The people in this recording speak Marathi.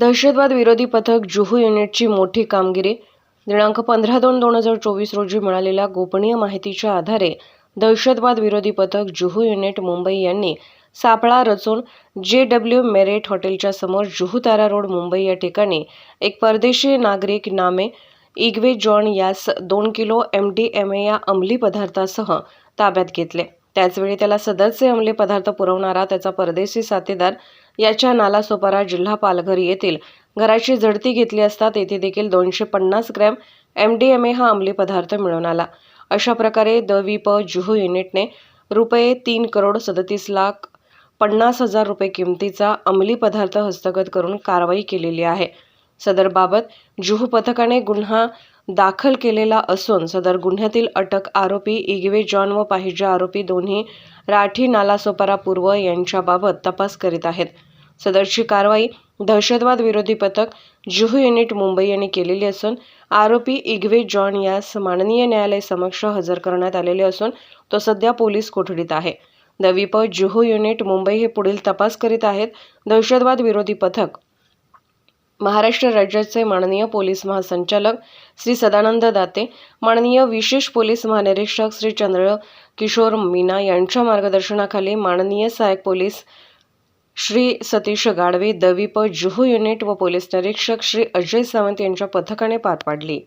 दहशतवाद विरोधी पथक जुहू युनिटची मोठी कामगिरी. दिनांक पंधरा दोन दोन हजार चोवीस रोजी मिळालेल्या गोपनीय माहितीच्या आधारे दहशतवाद विरोधी पथक जुहू युनिट मुंबई यांनी सापळा रचून जे डब्ल्यू मेरेट हॉटेलच्या समोर जुहू तारा रोड मुंबई या ठिकाणी एक परदेशी नागरिक नामे इग्वे जॉन यास दोन kilo M D M A या अंमली पदार्थासह ताब्यात घेतले. त्याचवेळी त्याला सदरचे अंमली पदार्थ पुरवणारा त्याचा परदेशी साथीदार याच्या नालासोपारा जिल्हा पालघर येथील घराची झडती घेतली असता तेथे देखील दोनशे पन्नास gram M D M A हा अंमली पदार्थ मिळून आला. अशा प्रकारे द वि प जुहू युनिटने रुपये तीन करोड सदतीस लाख पन्नास हजार रुपये किमतीचा अंमली पदार्थ हस्तगत करून कारवाई केलेली आहे. सदरबाबत जुहू पथकाने गुन्हा दाखल केलेला असून सदर गुन्ह्यातील अटक आरोपी इगवे जॉन व पाहिजे आरोपी दोन्ही राठी नालासोपारा पूर्व यांच्याबाबत तपास करीत आहेत. सदरची कारवाई दहशतवाद विरोधी पथक जुहू युनिट मुंबई यांनी केलेली असून आरोपी इग्वे जॉन यास माननीय न्यायालय समक्ष हजर करण्यात आलेले असून तो सध्या पोलीस कोठडीत आहे. दविप जुहू युनिट मुंबई हे पुढील तपास करीत आहेत. दहशतवाद विरोधी पथक महाराष्ट्र राज्याचे माननीय पोलीस महासंचालक श्री सदानंद दाते माननीय विशेष पोलीस महानिरीक्षक श्री चंद्र किशोर मीना यांच्या मार्गदर्शनाखाली माननीय सहाय्यक पोलीस श्री सतीश गाडवे दवीप जुहू युनिट व पोलीस निरीक्षक श्री अजय सावंत यांच्या पथकाने पार पाडली.